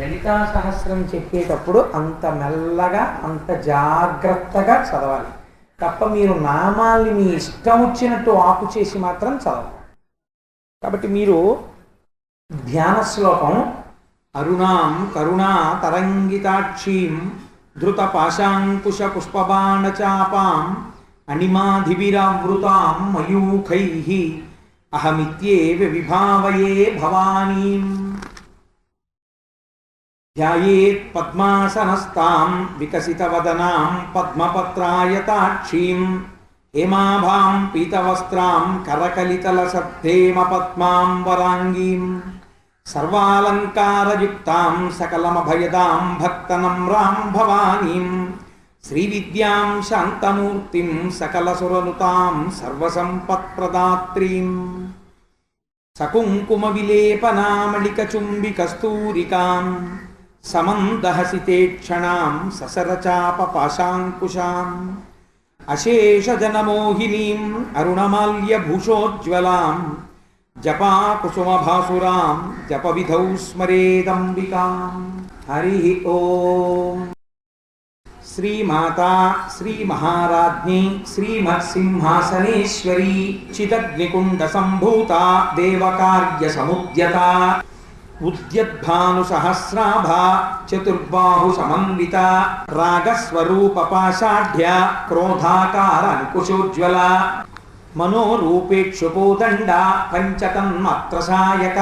లలితా సహస్రం చెప్పేటప్పుడు అంత మెల్లగా అంత జాగ్రత్తగా చదవాలి. తప్ప మీరు నామాల్ని మీ ఇష్టం వచ్చినట్టు ఆపు చేసి మాత్రం చదవాలి. కాబట్టి మీరు ధ్యాన శ్లోకం అరుణాం కరుణా తరంగితాక్షీం ధృత పాశాంకుశ పుష్పబాణచాపాం అణిమాధివిరావృతాం మయూఖై అహమిత్యేవ విభావయే భవానీం. ధ్యాయేత్ పద్మాసనస్తాం వికసితవదనాం పద్మపత్రాయతాక్షీం హేమాభాం పీతవస్త్రాం కరకలితలసద్ధేమ పద్మాం వరాంగీం సర్వాలంకారయుక్తాం సకలమభయదాం భక్తనమ్రాం భవానీం శ్రీవిద్యాం శాంతమూర్తిం సకలసురనుతాం సర్వసంపత్ప్రదాత్రీం సకుంకుమ విలేపనామళిక చుంబి కస్తూరికాం ససరచాప పాశాంకుశాం. అశేషజనమోహినీం అరుణమాల్య భూషోజ్వలాం జపా కుసుమభాసురాం జప విధౌ స్మరేదంబికాం. హరి ఓం. శ్రీమాతా శ్రీమహారాజ్ఞి శ్రీమత్సింహాసనేశ్వరీ చిదగ్నికుండ సంభూత దేవకార్య సముద్యత ఉద్యద్భాను సహస్రాభ చతుర్బాహు సమన్విత రాగస్వరూప పాషాఢ్య క్రోధాకార అంకుశోజ్వల మనోరూపేక్షుపోదండ పంచతన్మత్రసాయక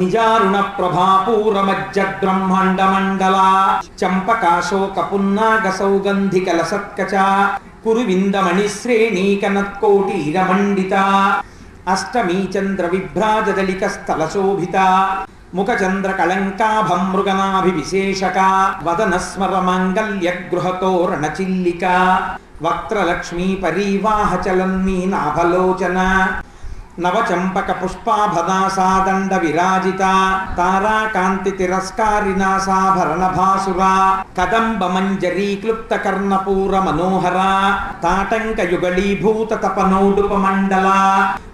నిజారుణ ప్రభాపూరమజ్జద్బ్రహ్మాండ మండల చంపకాశోక పున్నాగ సౌగంధిక లసత్కచ కురువిందమణి శ్రేణీకనత్కోటీరమండిత ముఖచంద్ర కళంకాభం మృగనాభివిశేషక వదనస్మర స్మర మాంగల్య గృహతోరణ వక్త్రలక్ష్మీ పరీవాహచలన్మీ నాభలోచన నవచంపక పుష్పాభదాసాదండ విరాజిత తారాకాంతి తిరస్కారినాసాభరణ భాసురా కదంబ మంజరీ క్లుప్త కర్ణపూర మనోహరా తాటంక యుగళీభూత తపనోడుప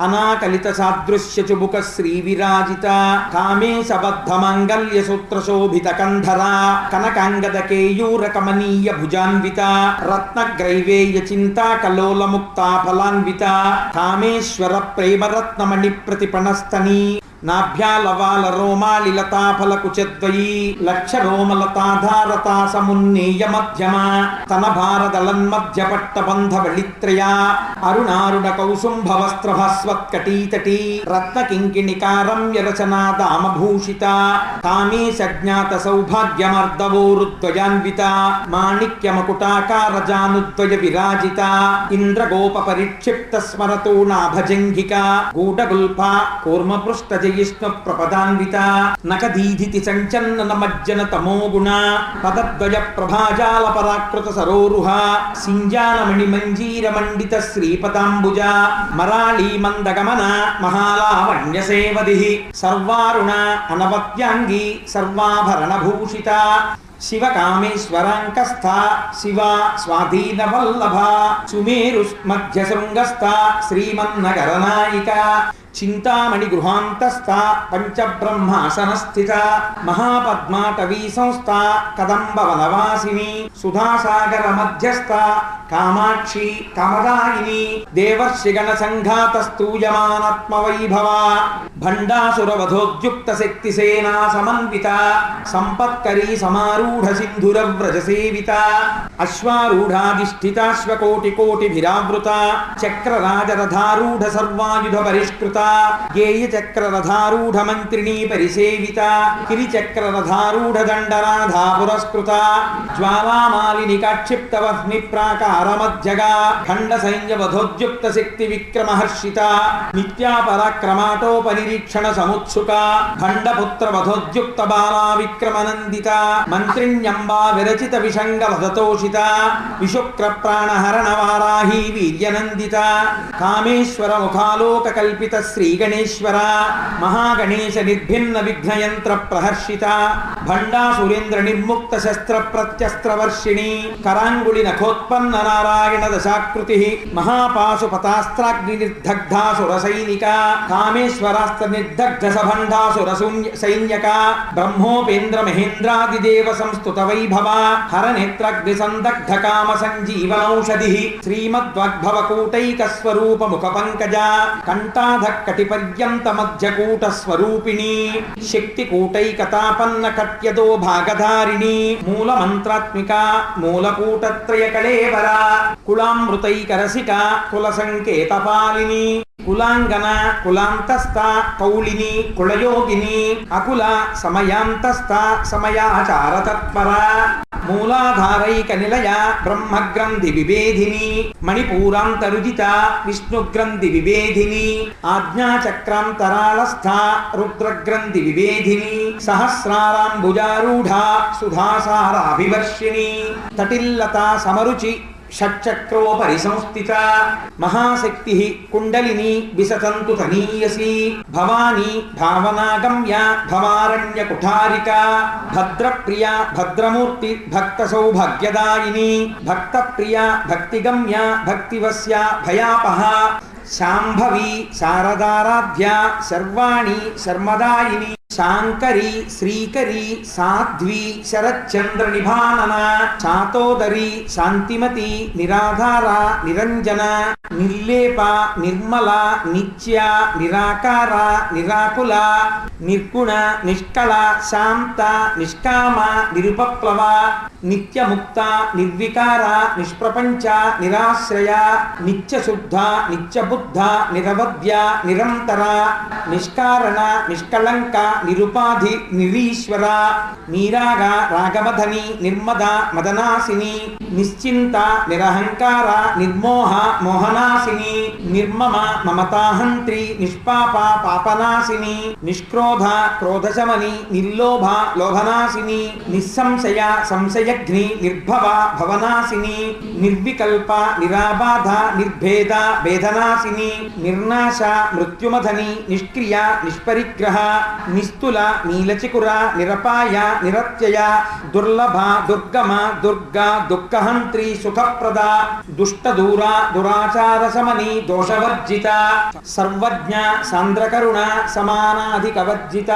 అనాకలిత సాదృశ్య చుబుక శ్రీ విరాజిత కామే సబద్ధ మంగళ్య సూత్ర శోభిత కనకాంగద కేయూర కమనీయ భుజాన్విత రత్నగ్రైవేయ చింతా కలోల ఫలాన్విత కామేశ్వర ప్రేమరత్నమణి ప్రతిపణస్తని నాభ్యాలవాల రోమాలిలతాఫల కుచద్వయీ లక్ష రోమలతాధారతా సమున్నీయ మధ్యమ తన భారదళన్మధ్య పట్టబంధ వళిత్రయా అరుణారుణ కౌసుంభ వస్త్ర భాస్వత్కటీతటీ రత్న కింకిణికారమ్య రచనా దామభూషిత తామే సజ్ఞాత సౌభాగ్యమర్దవోరుద్వయాన్విత మాణిక్యమకుటాకార జానుద్వయ విరాజిత ఇంద్రగోప పరిక్షిప్త స్మరతో నాభజంఘిక గూఢగుల్ఫ కూర్మపృష్ట జయిష్ణు ప్రపదాన్విత నకదీధితి సంచన్న మజ్జన తమోగుణ పదద్వయ ప్రభాజాల పరాకృత సరోరుహ సింజానమణి మంజీర మండిత శ్రీపదాంబుజ మరాళీ మందగమన మహాలావణ్య సేవది సర్వారుణ అనవత్యాంగి సర్వాభరణ భూషిత శివ కామేశ్వరాంకస్థ శివ స్వాధీన వల్లభ సుమేరు మధ్య శృంగస్థ శ్రీమన్నగరనాయిక చింతామణి గృహాంతస్థ పంచబ్రహ్మాసనస్థిత మహాపద్మాటవీ సంస్థ కదంబ వనవాసిని సుధాసాగర మధ్యస్థ కామాక్షి కమదాయిని దేవర్షిగణ సంఘాత స్తూయమానాత్మ వైభవ భండాసుర వధోద్యుక్త శక్తి సేనా సమన్విత సంపత్కరీ సమారూఢ సింధుర వ్రజ సేవిత అశ్వారూఢాధిష్ఠితాశ్వకోటి కోటి విరావృత చక్రరాజరథారూఢ సర్వాయుధ పరిష్కృత గేయచక్రరథారూఢమంత్రిణీ పరిసేవిత కిరిచక్రరథారూఢదండరాధా పురస్కృత జ్వాలామాలిని కాక్షిప్తవహ్ని వహ్ని ప్రాకార ఖండ సైన్య శక్తి విక్రమహర్షిత నిత్యాపరాక్రమాటోపనిరీక్షణ సముత్సుక ఖండపుత్ర వధోద్యుక్త బాలా విక్రమనందిత మంత్రిణ్యంబా విరచిత విషంగ వధతోషిత విశుక్ర ప్రాణహరణ వారాహీ వీర్యనందిత కామేశ్వర ముఖాలోక కల్పిత శ్రీగణేశ్వర మహాగణేశ నిర్భిన్న విఘ్నయంత్ర ప్రహర్షిత భండాసురేంద్ర నిర్ముక్త శస్త్ర ప్రత్యస్త్రవర్షిణి కరాంగుళి నఖోత్పన్న నారాయణ దశాకృతి మహాపాశు పతాస్త్రాగ్ని నిర్దగ్ధాసుర సైనిక కామేశ్వరాస్త్ర నిర్దగ్ధ సభండాసుర సైన్యక బ్రహ్మోపేంద్ర మహేంద్రాదిదేవ సంస్తుత వైభవ హర నేత్రగ్ని సందగ్ధ కామ సంజీవనౌషధి శ్రీమద్వగ్భవ కూటైక స్వరూప ముఖ పంకజ కంఠాధక్ కటి పర్యంత స్వరూపిణి శక్తి కూటైకతాపన్న కట్యదో భాగధారిణి మూల మంత్రాత్మిక మూలకూటత్రయ కళేవర కుళామృతైకరసిక కుల సంకేతపాలిని కులాంగన కులాంతస్థ కౌళిని కులయోగిని అకుల సమయాంతస్థ సమయాచార తత్పర మూలాధారైక నిలయ బ్రహ్మగ్రంథి వివేధిని మణిపూరాంతరుజిత విష్ణుగ్రంథి వివేధిని ఆద్య ఆజ్ఞాచక్రాంతరాళస్థా రుద్రగ్రంథి విభేదిని సహస్రారాంబుజారూఢ సుధాసారాభివర్షిణి తటిల్లత సమరుచి షట్చక్రోపరి సంస్థిత మహాశక్తి కుండలిని విసతంతు తనీయసి భవాని భావనాగమ్య భవారణ్య కుఠారిక భద్రప్రియ భద్రమూర్తి భక్త సౌభాగ్యదాయిని భక్త ప్రియ భక్తిగమ్య భక్తివస్య భయాపహ శాంభవి శారదారాధ్య సర్వాణి శర్మదాయిని శాంకరి శ్రీకరి సాధ్వి శరచంద్ర నిభానన చాతోదరి శాంతిమతి నిరాధార నిరంజన నిర్లేప నిర్మల నిత్య నిరాకార నిరాకుల నిర్గుణ నిష్కళ శాంత నిష్కామ నిరుపప్లవ నిత్యముక్త నిర్వికార నిష్ప్రపంచ నిరాశ్రయ నిత్యశుద్ధ నిత్యబుద్ధ నిరవధ్య నిరంతర నిష్కారణ నిష్కళంక నిరుపాధి నిరీశ్వర నీరాగ రాగమధని నిర్మద మదనాశిని నిశ్చింత నిరహంకార నిర్మోహ మోహనాశిని నిర్మమ మమతాహంత్రి నిష్పాప పాపనాశిని నిష్క్రోధ క్రోధశమని నిర్లోభ లోభనాశిని నిస్సంశయ సంశయగ్ని నిర్భవ భవనాశిని నిర్వికల్ప నిరాబాధ నిర్భేద భేదనాశిని నిర్నాశ మృత్యుమధని నిష్క్రియ నిష్పరిగ్రహ నిశ్ నిస్తుల నీలచికుర నిరపాయ నిరత్యయ దుర్లభ దుర్గమ దుర్గా దుఃఖహంత్రి సుఖప్రద దుష్టదూర దురాచార సమని దోషవర్జిత సర్వజ్ఞ సాంద్రకరుణ సమానాధికవర్జిత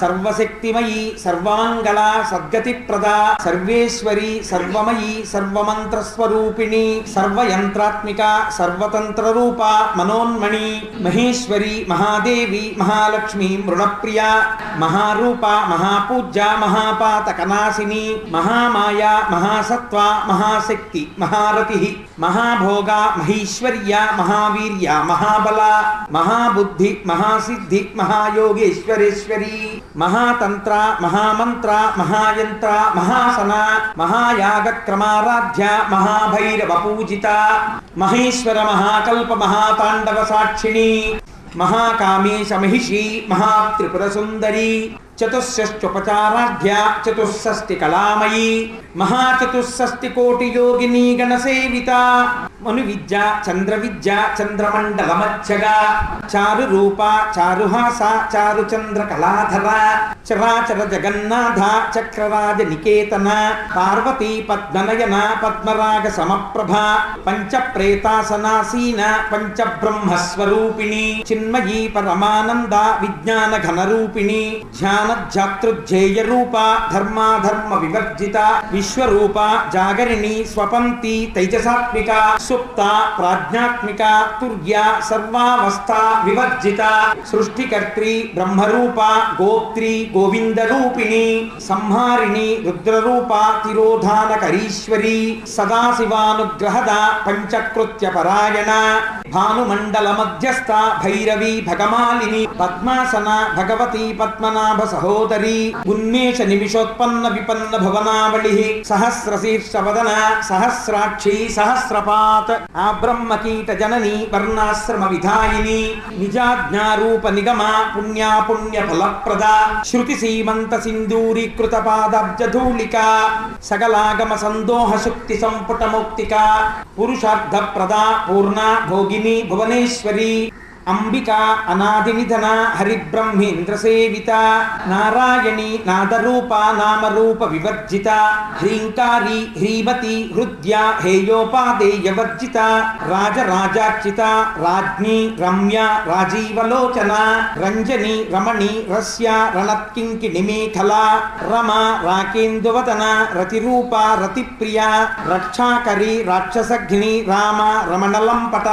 సర్వశక్తిమయీ సర్వమంగళ సద్గతిప్రద సర్వేశ్వరి సర్వమయీ సర్వమంత్రస్వరూపిణి సర్వయంత్రాత్మిక సర్వతంత్రరూప మనోన్మణి మహేశ్వరి మహాదేవి మహాలక్ష్మి మృణప్రియ మహారూప మహాపూజ్య మహాపాతకనాశిని మహామాయ మహాసత్వ మహాశక్తి మహారతి మహాభోగ మహీశ్వర్య మహావీర్య మహాబల మహాబుద్ధి మహాసిద్ధి మహాయోగేశ్వరేశ్వరి మహాతంత్ర మహామంత్ర మహాయంత్ర మహాసన మహాయాగక్రమారాధ్య మహాభైరవ పూజిత మహేశ్వర మహాకల్ప మహాతాండవ సాక్షిణి. महाकामी समहिषी महात्रिपुरसुंदरी సుందరి చతుష్షష్ట్యుపచారాఢ్య చతుషష్టి కళామయీ మహాచతుషష్టి కోటి యోగిని గణసేవిత మను విద్య చంద్ర విద్య చంద్రమండల మధ్యగా చారు రూప చారుహాస చారు చంద్ర కళాధర చరాచర జగన్నాథ చక్రరాజ నికేతన పార్వతీ పద్మనయన పద్మరాగ సమప్రభ పంచ ప్రేతాసనాసీన పంచ బ్రహ్మస్వరూపిణి చిన్మయీ పరమానంద విజ్ఞాన ఘనరూపిణి ज्ञानजातृजेय रूपा धर्माधर्म विवर्जिता विश्वरूपा जागरिणी, स्वपंती तेजसात्मिका सुप्ता, प्राज्ञात्मिका, तुर्या, सर्वावस्था विवर्जिता, सृष्टिकर्त्री ब्रह्म गोत्री गोविंद रूपिणी संहारिणी, रुद्ररूपा, तिरोधानकरीश्वरी, सदाशिवानुग्रहदा, पञ्चकृत्यपरायणा। భానుమండల మధ్యస్థ భైరవి భగమాలిని పద్మాసన భగవతి పద్మనాభ సహోదరి ఉన్మేష నిమిషోత్పన్న విపన్న భువనావళి సహస్ర శీర్షవదన సహస్రాక్షి సహస్రపాత్ ఆ బ్రహ్మకీట జనని వర్ణాశ్రమ విధాయిని నిజాజ్ఞారూప నిగమ పుణ్యా పుణ్య ఫలప్రద శృతి సీమంత సింధూరీకృత పాదాబ్జధూళిక సకలాగమ సందోహ శక్తి సంపుట మౌక్తిక పురుషార్థ ప్రద పూర్ణ భోగిని భువనేశ్వరి అంబికా అనాది నిధన హరిబ్రహ్మేంద్ర నారాయణి నాదరూప నామరూప వివర్జిత హ్రీంకారి హ్రీమతి హృద్య హేయోపాదేయవర్జిత రాజరాజార్చిత రాజ్ఞి రమ్య రాజీవలోచన రంజని రమణి రస్య రణత్కింకిణి మేఖల రమ రాకేందువదన రతిరూప రతిప్రియ రక్షాకరి రాక్షసఘ్ని రామ రమణలంపట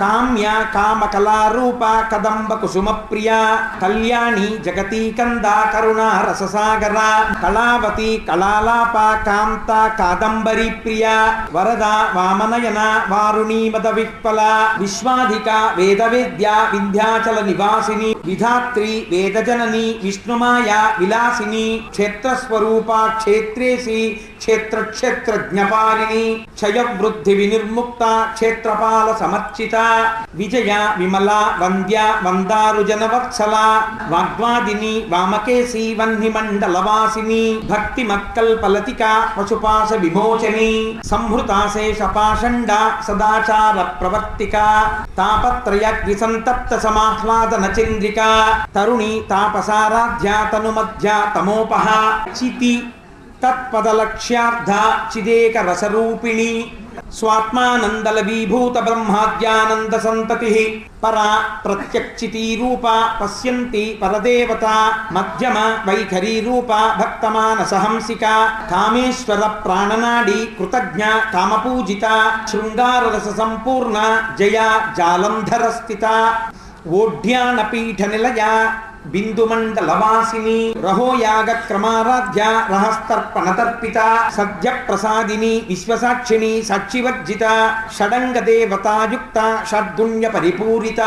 కామ్య కామకలా కామకళారూప కదంబ కుసుమ ప్రియ కళ్యాణి జగతీ కంద కరుణ రససాగర కళావతి కళాలాప కాంత కాదంబరి ప్రియ వరద వామనయన వారుణీ మద విహ్వల విశ్వాధిక వేద వేద్య వింధ్యాచల నివాసిని విధాత్రి వేదజనని విష్ణుమాయ విలాసిని క్షేత్రస్వరూప క్షేత్రేసి క్షేత్ర క్షేత్ర జ్ఞపాలిని క్షయ వృద్ధి వినిర్ముక్త క్షేత్రపాల సమర్చిత విజయ విమలా వంద్య వందారు జనవత్సల వాగ్వాదిని వామకేశి వహ్ని మండలవాసిని భక్తి మక్కల్ పలతిక పశుపాశ విమోచని సంహృతాశేష పాషండ సదాచార ప్రవర్తిక తాపత్రయగ్ని సంతప్త సమాహ్లాదన చంద్రిక తరుణి తాపసారాధ్య తను మధ్య తమోపహ చితి తత్పదలక్ష్యార్థ చిదేక రసరూపిణి స్వాత్మానందల విభూత బ్రహ్మాద్యానంద సంతతి పరా ప్రత్యక్షితీ రూప పశ్యంతి పరదేవత మధ్యమ వైఖరీ రూప భక్తమానసహంసిక కామేశ్వర ప్రాణనాడి కృతజ్ఞ కామపూజిత శృంగారరస సంపూర్ణ జయ జాలంధర స్థిత ఓఢ్యానపీఠ నిలయ బిందుమండలవాసిని రహోయాగ క్రమారాధ్య రహస్తర్పణ తర్పిత సద్య ప్రసాదిని విశ్వసాక్షిణి సాక్షివర్జిత షడంగ దేవతాయుక్త షడ్గుణ్య పరిపూరిత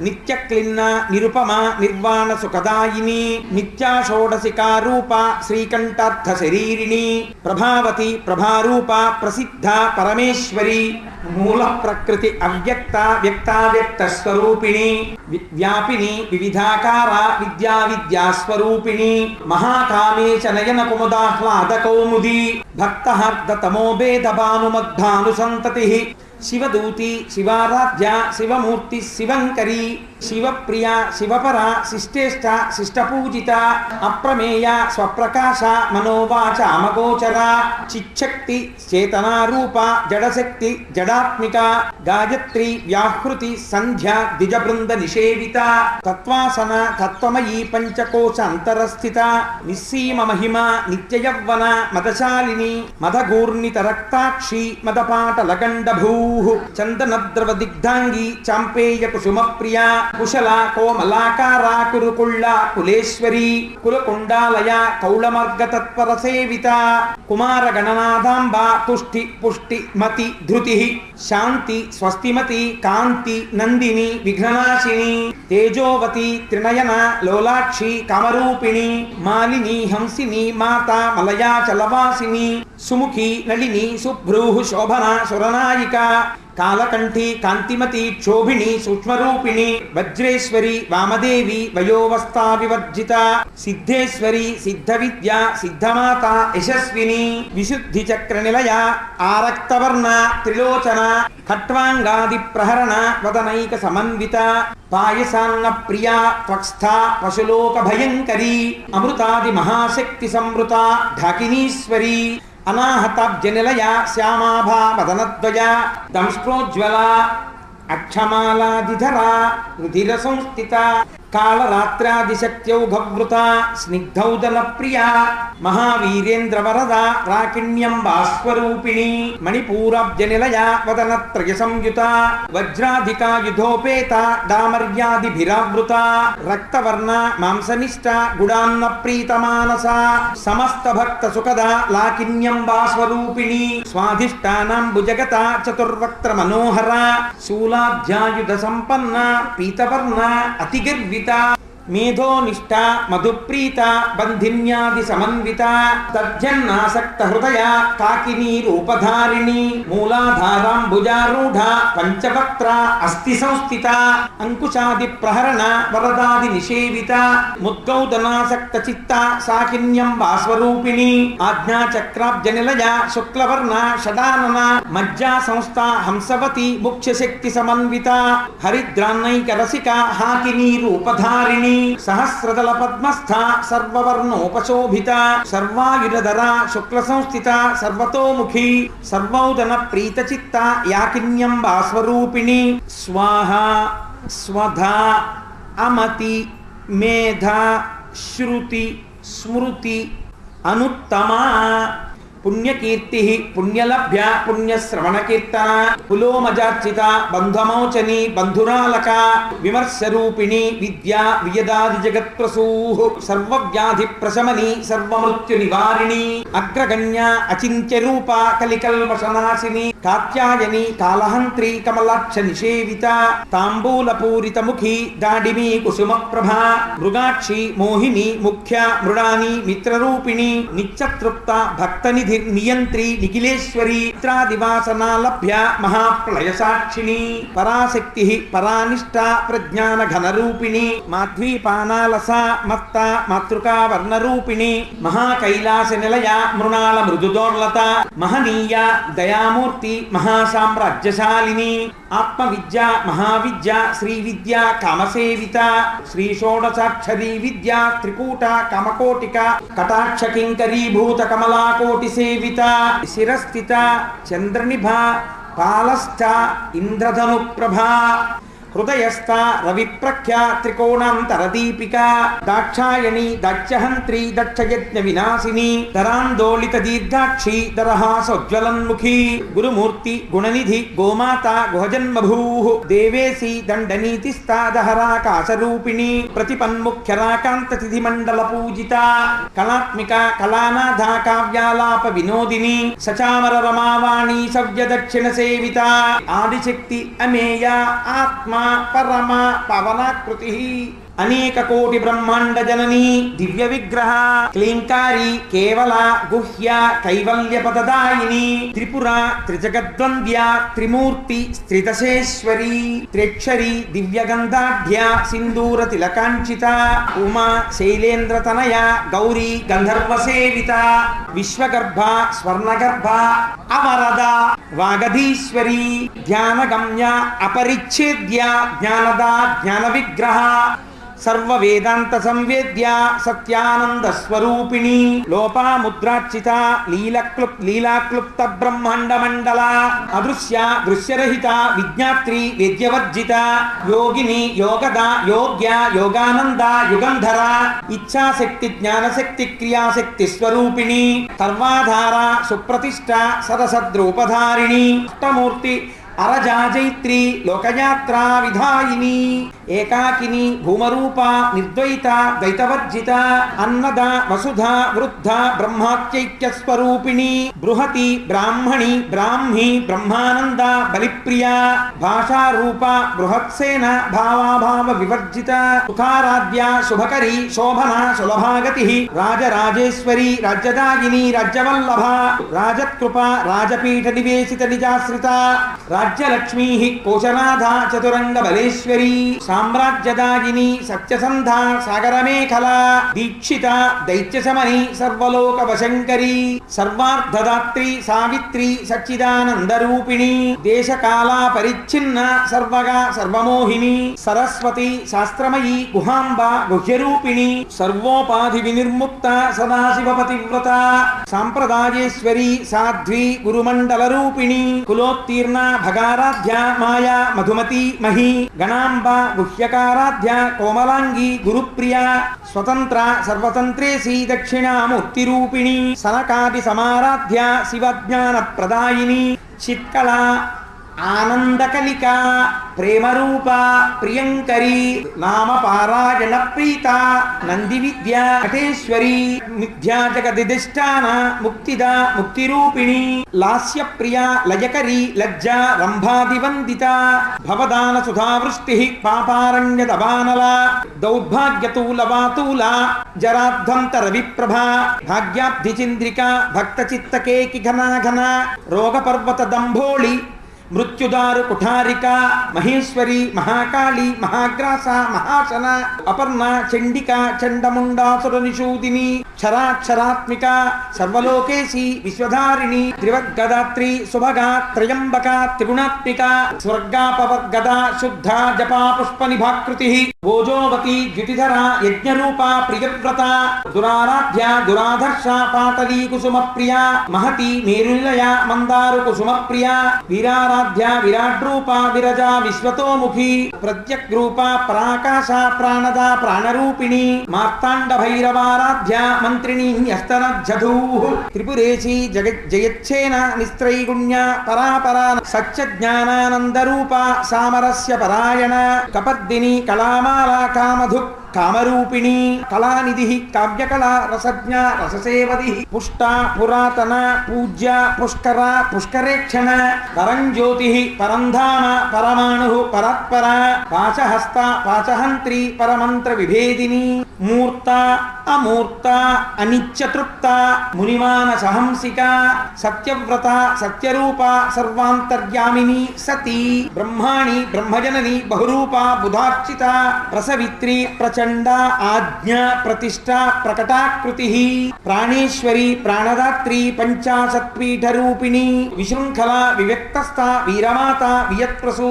నిత్య క్లిన్న నిరుపమ నిర్వాణ సుఖదాయిని నిత్యా షోడశికారూప శ్రీకంఠార్థ శరీరిణి ప్రభావతి ప్రభారూప ప్రసిద్ధ పరమేశ్వరి మూల ప్రకృతి అవ్యక్త వ్యక్తావ్యక్త స్వరూపిణి వ్యాపిని వివిధాకార విద్యా విద్యాస్వరూపిణి మహాకామేశ నయన కుముదాహ్లాద కౌముది భక్తహర్ద తమోభేద భానుమద్భాను శివదూతి శివారాధ్య శివమూర్తి శివంకరి శివప్రియ శివపర శిష్టేష్ట శిష్టపూజిత అప్రమేయ స్వప్రకాశ మనోవాచ అమగోచర చిచ్చక్తి చేతనారూప జడశక్తి జడాత్మిక గాయత్రి వ్యాహృతి సంధ్య ద్విజబృంద నిషేవిత తత్వాసన తత్వమయీ పంచకోశ అంతరస్థిత నిస్సీమ మహిమ నిత్యయవ్వన మదశాలిని మదగూర్ణిత రక్తాక్షి మదపాటలగండ భూ చందనద్రవ దిగ్ధాంగి చాంపేయ కుసుమ ప్రియ కుశల కోమలాకార కురుకుళ్ళ కులేశ్వరి కులకుండాలయ కౌళమర్గ తత్పర సేవిత కుమార గణనాథాంబ తుష్టి పుష్టి మతి ధృతి శాంతి స్వస్తిమతి కాంతి నందిని విఘ్ననాశిని తేజోవతి త్రినయన లోలాక్షి కామరూపిణి మాలిని హంసిని మాత మలయాచలవాసిని సుముఖి నళిని సుభ్రూహు శోభన సురనాయిక కాలకంఠి కాంతిమతి క్షోభిణి సూక్ష్మరూపిణి వజ్రేశ్వరి వామదేవి వయోవస్థా వివర్జిత సిద్ధేశ్వరి సిద్ధ విద్య సిద్ధమాత యశస్విని విశుద్ధి చక్ర నిలయ ఆరక్తవర్ణ త్రిలోచన ఖట్వాంగాది ప్రహరణ వదనైక సమన్విత పాయసాన్న ప్రియా త్వక్స్థ పశులోక భయంకరి అమృతాది మహాశక్తి సంవృత ఢాకినీశ్వరి అనాహతాబ్జనిలయ శ్యామాభా మదనద్వయ దంష్ట్రోజ్వల అక్షమాలాదిధర రుధిర సంస్థిత కాళరాత్రాదిశక్త్యౌఘవృత స్నిగ్ధౌదల ప్రియా మహావీరేంద్ర వరద రాకిణ్యం భాస్వరూపిణి మణిపూరాబ్జ నిలయ వదనత్రయ సంయుత వజ్రాధికాయుధోపేత డామర్యాదిభిరావృత రక్తవర్ణ మాంసనిష్ట గుడాన్న ప్రీతమానస సమస్త భక్త సుఖద లాకిన్యంబా బాస్వరూపిణి స్వాధిష్టానం భుజగత చతుర్వక్త్ర మనోహర శూలాధ్యాయుధ సంపన్న పీతవర్ణ Rita. మేధోనిష్ట మధుప్రీత బంధిన్యాది సమన్విత తజ్జన్నాసక్త హృదయ కాకినీ రూపధారిణి మూలాధారాంబుజారూఢ పంచవక్త్ర అస్థి సంస్థిత అంకుశాది ప్రహరణ వరదాది నిషేవిత ముద్గౌదనాసక్త చిత్త సాకిన్యం వాస్వరూపిణి ఆజ్ఞాచక్రాబ్జ నిలయ శుక్లవర్ణ షడానన మజ్జా సంస్థ హంసవతి ముఖ్యశక్తి సమన్విత హరిద్రాన్నైక రసిక హాకినీ రూపధారిణి సహస్రదల పద్మస్థ సర్వవర్ణోపశోభిత సర్వాయుధరా శుక్ల సంస్థిత సర్వతోముఖి సర్వౌదన ప్రీతచిత్త యాకిన్యం వాస్వరూపిణి స్వాహ స్వధ అమతి మేధ శృతి స్మృతి అనుత్తమా. పుణ్యకీర్తి పుణ్యలభ్య పుణ్యశ్రవణకీర్తన పులోమజార్చిత బంధమౌచని బంధురాలక విమర్శరూపిణి విద్యా వియదాది జగత్ప్రసూ సర్వవ్యాధి ప్రశమని సర్వమృత్యు నివారిణి అగ్రగణ్య అచింత్య రూప కలికల్మషనాశిని కాత్యాయని కాలహంత్రి కమలాక్ష నిషేవిత తాంబూల పూరిత ముఖి దాడిమి కుసుమ ప్రభా మృగాక్షి మోహిని ముఖ్య మృడాని మిత్రరూపిణి నిత్యతృప్త భక్తనిధి నియంత్రి నిఖిలేశ్వరి చిత్రాదివాసనా లభ్య మహాప్రళయ సాక్షిణి పరాశక్తి పరానిష్ట ప్రజ్ఞాన ఘనరూపిణి మాధ్వీపానాలస మత్త మాతృకా వర్ణరూపిణి మహాకైలాస నిలయ మృణాళ మృదుదోర్లత మహనీయ దయామూర్తి మహాసామ్రాజ్యశాలిని. ఆత్మవిద్య మహావిద్య శ్రీ విద్య కామసేవిత శ్రీ షోడశాక్షరీ విద్య త్రికూట కమకోటిక కటాక్ష కింకరీభూత కమలాకోటి సేవిత శిరస్థిత చంద్రనిభ పాలస్థ ఇంద్రధను ప్రభా హృదయస్థ రవిప్రఖ్యా త్రికోణాంతరదీపిక దాక్షాయణి దక్షహంత్రి దక్షయజ్ఞ వినాశిని దరాందోళిత దీర్ఘాక్షి దరహాసోజ్వలన్ముఖి గురుమూర్తి గుణనిధి గోమాత గుహజన్మభూ దేవేసి దండనీతిస్తాదహరాకాశరూపిణి ప్రతిపన్ముఖ్యరాకాంత తిథి మండల పూజిత కళాత్మిక కళానాథ కావ్యాలాప వినోదిని సచామర రమావాణి సవ్య దక్షిణ సేవిత ఆదిశక్తి అమేయ ఆత్మ పరమ పవనాకృతి అనేక కోటి బ్రహ్మాండ జనని దివ్య విగ్రహ క్లీంకారి కేవల గుహ్య కైవల్య పదదాయిని త్రిపుర త్రిజగద్వంద్య త్రిమూర్తి స్థితశేశ్వరి త్రిక్షరి దివ్య గంధాఢ్య సింధూర తిలకాంక్షిత ఉమా శైలేంద్ర తనయ గౌరీ గంధర్వ సేవిత విశ్వగర్భ స్వర్ణగర్భ అవరద వాగధీశ్వరి ధ్యానగమ్య అపరిచ్ఛేద్య జ్ఞానదా జ్ఞాన విగ్రహ సర్వ వేదాంత సంవేద్య సత్యానంద స్వరూపిణి లోపాముద్రార్చిత లీలక్లుప్ లీలాక్లుప్త బ్రహ్మాండ మండల అదృశ్య దృశ్యరహిత విజ్ఞాత్రి వేద్యవర్జిత యోగిని యోగద యోగ్య యోగానంద యుగంధర ఇచ్ఛాశక్తి జ్ఞానశక్తి క్రియాశక్తి స్వరూపిణి సర్వాధార సుప్రతిష్ట సరసద్రూపధారిణి అష్టమూర్తి అరజాజైత్రి లోకయాత్రా విధాయిని ఏకాకిని భూమరూప నిర్ద్వైత ద్వైతవర్జిత అన్నద వసుధ వృద్ధ బ్రహ్మాత్యైక్య స్వరూపిణి బృహతి బ్రాహ్మణి బ్రాహ్మి బ్రహ్మానంద బలిప్రియ భాషారూప బృహత్సేన భావాభావ వివర్జిత సుఖారాధ్య శుభకరి శోభన సులభాగతి రాజరాజేశ్వరి రాజ్యదాయిని రాజ్యవల్లభ రాజకృప రాజపీఠ నివేశిత నిజాశ్రిత రాజ్యలక్ష్మీ కోశనాథ చతురంగ బలేశ్వరి సామ్రాజ్యదాయిని సత్యసంధ సాగరమేఖల దీక్షిత దైత్యశమని సర్వలోక వశంకరి సర్వార్థదాత్రి సావిత్రి సచ్చిదానందరూపిణి దేశకాల పరిచ్ఛిన్న సర్వగా సర్వమోహిని సరస్వతి శాస్త్రమయీ గుహాంబ గుహ్యరూపిణి సర్వోపాధి వినిర్ముక్త సదాశివ పతివ్రత సాంప్రదాయేశ్వరి సాధ్వి గురుమండల రూపిణి కులోత్తీర్ణ భగారాధ్య మాయా మధుమతి మహి గణాంబ గుహ్యకారాధ్య కోమలాంగి గురుప్రియ స్వతంత్ర సర్వతంత్రేసి దక్షిణామూర్తిరూపిణి సనకాది సమారాధ్య శివజ్ఞాన ప్రదాయిని చిత్కళ ఆనందకలిక ప్రేమరూప ప్రియంకరి నామ పారాయణ ప్రీత నంది విద్య నటేశ్వరి మిథ్యా జగదిష్టాన ముక్తిద ముక్తిరూపిణి లాస్య ప్రియ లయకరి లజ్జ రంభాదివందిత భవదాన సుధావృష్టి పాపారణ్య దబానల దౌర్భాగ్యతూల వాతూల జరాధ్వంతర విప్రభ భాగ్యాబ్ధి చంద్రిక భక్త చిత్తకేకి ఘన ఘన రోగ పర్వత దంభోళి మృత్యుదారు కుఠారిక మహేశ్వరి మహాకాళి మహాగ్రాస మహాశన అపర్ణ చండిక చండముండాసుర నిషూదిని. క్షరాక్షరాత్మిక సర్వలోకేశి విశ్వధారిణి త్రివర్గదాత్రి సుభగా త్రయంబక త్రిగుణాత్మిక స్వర్గాపవర్గద శుద్ధ జపా పుష్ప నిభాకృతి భోజోవతి ద్యుతిధర యజ్ఞరూప ప్రియవ్రత దురారాధ్య దురాధర్ష పాటలీ కుసుమ ప్రియ మహతి మేరునిలయ మందారు కుసుమ ప్రియ వీరారాధ్య విరాట్ రూప విరజ విశ్వతోముఖి ప్రత్యగ్రూప పరాకాశ ప్రాణద ప్రాణరూపిణి మార్తాండ భైరవారాధ్య మంత్రిణి న్యస్తనజ్జధూ. త్రిపురేశి జగత్ జయచ్చేన నిస్త్రైగుణ్య పరాపరా సత్య జ్ఞానానంద సామరస్య పరాయణ. కపద్దిని కళామాలా కామధుక్ కామరూపిణి కళానిధి కావ్యకళ రసజ్ఞ రససేవది పుష్ట పురాతన పూజ్య పుష్కర పుష్కరేక్షణ పరంజ్యోతి పరంధామ పరమాణు పరత్పర పాశహస్త పాశహంత్రి పరమంత్ర విభేదిని మూర్త అమూర్త అనిత్యతృప్త మునిమాన సహంసిక సత్యవ్రత సత్యరూప సర్వాంతర్యామిని సతీ బ్రహ్మాణి బ్రహ్మజనని బహురూప బుధార్చిత ప్రసవిత్రి ప్రచ ప్రచండ ఆజ్ఞ ప్రతిష్ట ప్రకటాకృతి ప్రాణేశ్వరి ప్రాణదాత్రి పంచాశత్పీఠ రూపిణి విశృంఖల వివ్యక్తస్థ వీరమాత వియత్ప్రసూ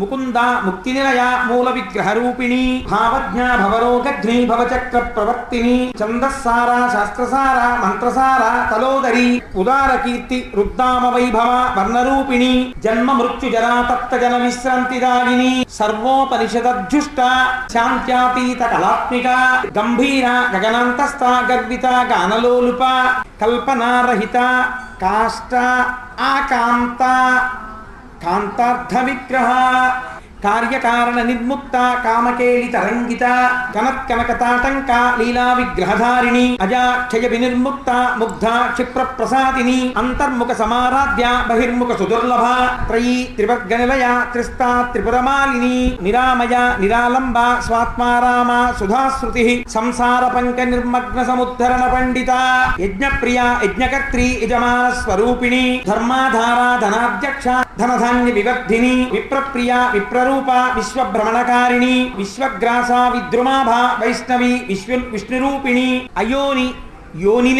ముకుంద ముక్తి నిలయ మూల విగ్రహ రూపిణి భావజ్ఞ భవరోగఘ్ని భవచక్ర ప్రవర్తిని ఛందస్సార శాస్త్రసార మంత్రసార తలోదరి ఉదార కీర్తి రుద్దామ వైభవ వర్ణరూపిణి జన్మ మృత్యు జరా తప్త జన విశ్రాంతిదాయిని సర్వోపనిషదధ్యుష్ట శాంత్యాతీత కళాత్మిక గంభీర గగనాంతస్థ గర్విత గానలోలుప కల్పనారహిత కాష్ట ఆకాంత కాంతార్థ విగ్రహ. కార్యకారణ నిర్ముక్త కామకేళి తరంగిత కనత్కనకతాటంక లీలా విగ్రహధారిణి అజాక్షయ వినిర్ముక్త ముగ్ధ క్షిప్ర ప్రసాదిని అంతర్ముఖ సమారాధ్య బహిర్ముఖ సుదుర్లభ త్రయీ త్రివర్గ నిలయ త్రిస్తా త్రిపురమాలిని నిరామయ నిరాలంబ స్వాత్మారామ సుధాశ్రుతి సంసార పంక నిర్మగ్న సముద్ధరణ పండిత యజ్ఞప్రియ యజ్ఞకర్త్రి యజమాన స్వరూపిణి ధర్మాధారా ధనాధ్యక్ష ధనధాన్య వివర్ధిని విప్రప్రియ విప్రరూప విశ్వభ్రమణకారిణి విశ్వగ్రాస విద్రుమాభ వైష్ణవి విశ్వ విష్ణురూపిణి అయోని యోని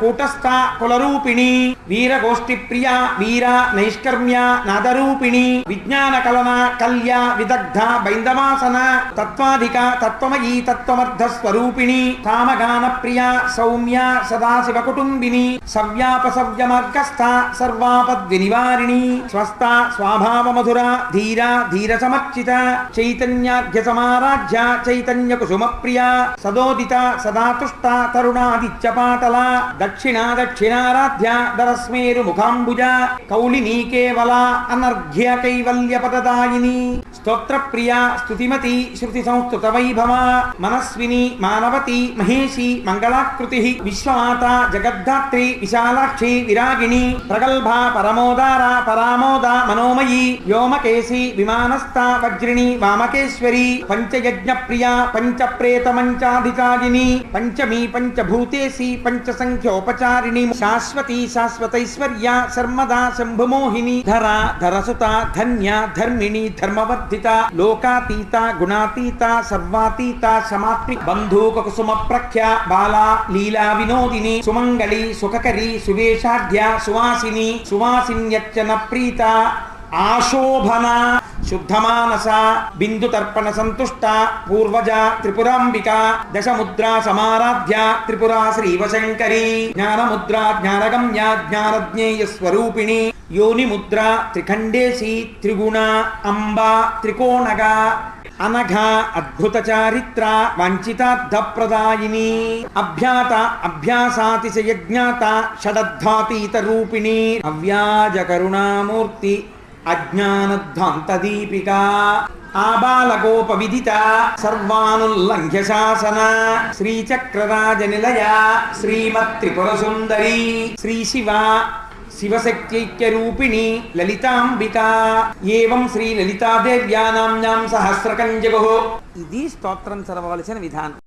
కూటస్థ కులరూపిణి వీరగోష్ఠి ప్రియ వీర నైష్కర్మ్య నాదరూపిణి విజ్ఞాన కలన కల్య విదగ్ధ బైందమాసన తత్వాధిక తత్వమయీ తత్వమర్థ స్వరూపిణి కామగాన ప్రియ సౌమ్య సదాశివ కుటుంబిని సవ్యాపసవ్య మార్గస్థ సర్వాపద్వినివారిణి స్వస్థ స్వాభావ మధుర ధీర ధీర సమర్చిత చైతన్యార్ఘ్య సమారాధ్య చైతన్య కుసుమ ప్రియ సదోదిత సదాతుష్ట తరుణాదిత్య పంచపాటల దక్షిణ దక్షిణారాధ్య దరస్మేరు ముఖాంబుజ కౌలినీ కేవల అనర్ఘ్య కైవల్య పదదాయిని స్తోత్ర ప్రియ స్తుతిమతి శృతి సంస్కృత వైభవ మనస్విని మానవతి మహేషి మంగళాకృతి విశ్వమాత జగద్ధాత్రి విశాలాక్షి విరాగిణి ప్రగల్భ పరమోదార పరామోద మనోమయీ వ్యోమకేశి విమానస్థ వజ్రిణి వామకేశ్వరి పంచయజ్ఞ ప్రియ పంచ ప్రేత మంచాధికారిణి పంచమీ పంచభూతేసి पंच पञ्चसङ्ख्योपचारिणी शाश्वती शाश्वतैश्वर्या सर्मदा शम्भुमोहिनी धरा धरसुता धन्या धर्मिणी धर्मवर्धिता लोकातीता गुणातीता सर्वातीता समाप्ति बन्धूककुसुमप्रख्या बाला लीला विनोदिनी सुमङ्गली सुखकरी सुवेशाढ्या सुवासिनी सुवासिन्यच्च न प्रीता आशोभना శుద్ధమానస బిందు తర్పణ సంతుష్ట పూర్వజ త్రిపురాంబిక దశముద్రా సమారాధ్య త్రిపురా శ్రీవశంకరి జ్ఞానముద్ర జ్ఞానగమ్య జ్ఞానజ్ఞేయ స్వరూపిణి యోనిముద్ర త్రిఖండేసి త్రిగుణ అంబ త్రికోణగ అనఘ అద్భుత చారిత్ర వంచితార్థ ప్రదాయిని అభ్యాత అభ్యాసాతిశయజ్ఞాత షడద్ధాతీత రూపిణి అవ్యాజ కరుణామూర్తి అజ్ఞానధ్వాంత దీపిక ఆబాలగోప విదిత సర్వానుల్లంఘ్య శాసన శ్రీచక్రరాజ నిలయ శ్రీమత్ త్రిపుర సుందరి శ్రీ శివ శివశక్త్యైక్యరూపిణి లలితాంబిక ఏవం శ్రీ లలితాదేవ్యా నామ్నాం సహస్రకంజగో. ఇది స్తోత్రం చదవవలసిన విధానం.